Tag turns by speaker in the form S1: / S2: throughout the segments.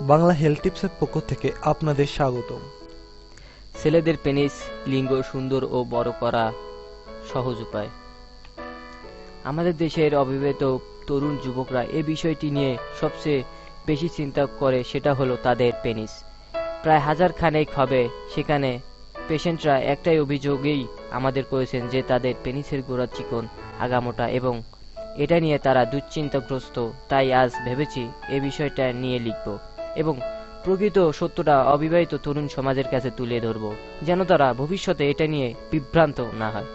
S1: Bangla health টিপসের পক্ষ থেকে আপনাদের স্বাগতম।
S2: ছেলেদের পেনিস, লিঙ্গ সুন্দর ও বড় করা সহজ উপায়। আমাদের দেশের অবিবাহিত তরুণ যুবকরা এ বিষয়টি নিয়ে সবচেয়ে বেশি চিন্তা করে সেটা হলো তাদের পেনিস। প্রায় হাজার খানেক হবে সেখানে পেশেন্টরা একটাই অভিযোগেই আমাদের করেছেন যে তাদের পেনিসের গোড়া চিকন আগামোটা এবং এটা নিয়ে তারা দুশ্চিন্তাগ্রস্ত। তাই আজ ভেবেছি এ বিষয়টা নিয়ে লিখব এবং প্রকৃত সত্যটা অবিবাহিত তরুণ সমাজের কাছে তুলে ধরব, যেন তারা ভবিষ্যতে এটা নিয়ে বিভ্রান্ত না হয়।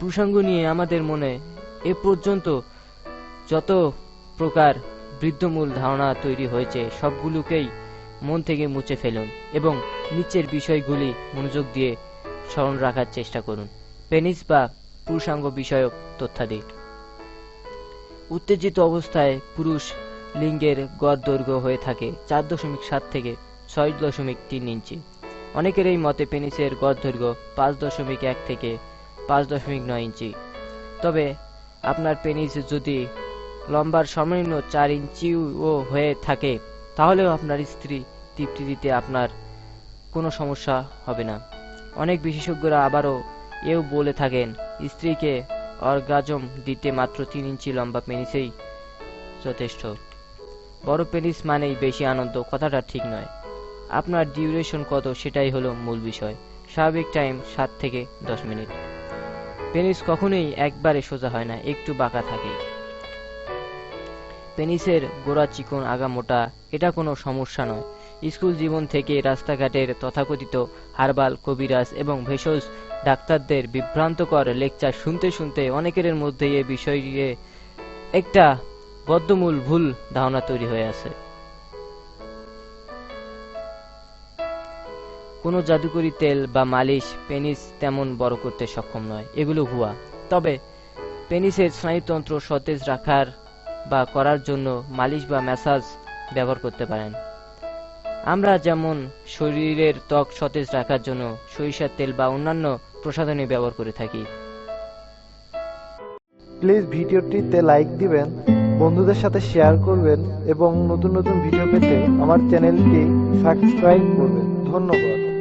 S2: প্রসঙ্গ নিয়ে আমাদের মনে এ পর্যন্ত যত প্রকার বৃদ্ধমূল ধারণা তৈরি হয়েছে, সবগুলোকেই মন থেকে মুছে ফেলুন এবং নিচের বিষয়গুলি মনোযোগ দিয়ে স্মরণ রাখার চেষ্টা করুন। পেনিস বা পুরুষাঙ্গ বিষয়ক তথ্যাদি। উত্তেজিত অবস্থায় পুরুষ লিঙ্গের গড় দৈর্ঘ্য হয়ে থাকে চার দশমিক সাত থেকে ছয় দশমিক তিন ইঞ্চি। অনেকের এই মতে পেনিসের গড় দৈর্ঘ্য পাঁচ দশমিক এক থেকে পাঁচ দশমিক নয় ইঞ্চি। তবে আপনার পেনিস যদি লম্বার সর্বনিম্ন চার ইঞ্চিও হয়ে থাকে, তাহলেও আপনার স্ত্রী তৃপ্তি দিতে আপনার কোনো সমস্যা হবে না। অনেক বিশেষজ্ঞরা আবারও এও বলে থাকেন, স্ত্রীকে অর্গাজম দিতে মাত্র তিন ইঞ্চি লম্বা পেনিসেই যথেষ্ট। বড় পেনিস মানেই বেশি আনন্দ, কথাটা ঠিক নয়। আপনার ডিউরেশন কত সেটাই হলো মূল বিষয়। স্বাভাবিক টাইম সাত থেকে দশ মিনিট। পেনিস কখনোই একবারে সোজা হয় না, একটু বাঁকা থাকে। পেনিসের গোড়া চিকন আগা মোটা, এটা কোনো সমস্যা নয়। স্কুল জীবন থেকে রাস্তাঘাটের তথাকথিত হারবাল, কবিরাজ এবং ভেষজ ডাক্তারদের বিভ্রান্তকর লেকচার শুনতে শুনতে অনেকের মধ্যে এ বিষয়ে একটা বদ্ধমূল ভুল ধারণা তৈরি হয়ে আছে। কোনো জাদুকরি তেল বা মালিশ, পেনিস তেমন বড় করতে সক্ষম নয়, এগুলো ভুয়া। তবে পেনিসের স্নায়ুতন্ত্র সতেজ রাখার বা করার জন্য মালিশ বা ম্যাসাজ ব্যবহার করতে পারেন। আমরা যেমন শরীরের ত্বক সতেজ রাখার জন্য সরিষার তেল বা অন্যান্য প্রসাধনী ব্যবহার করে থাকি।
S1: প্লিজ ভিডিওটিতে লাইক দিবেন, বন্ধুদের সাথে শেয়ার করবেন এবং নতুন নতুন ভিডিও পেতে আমার চ্যানেলটি সাবস্ক্রাইব করবেন। ধন্যবাদ।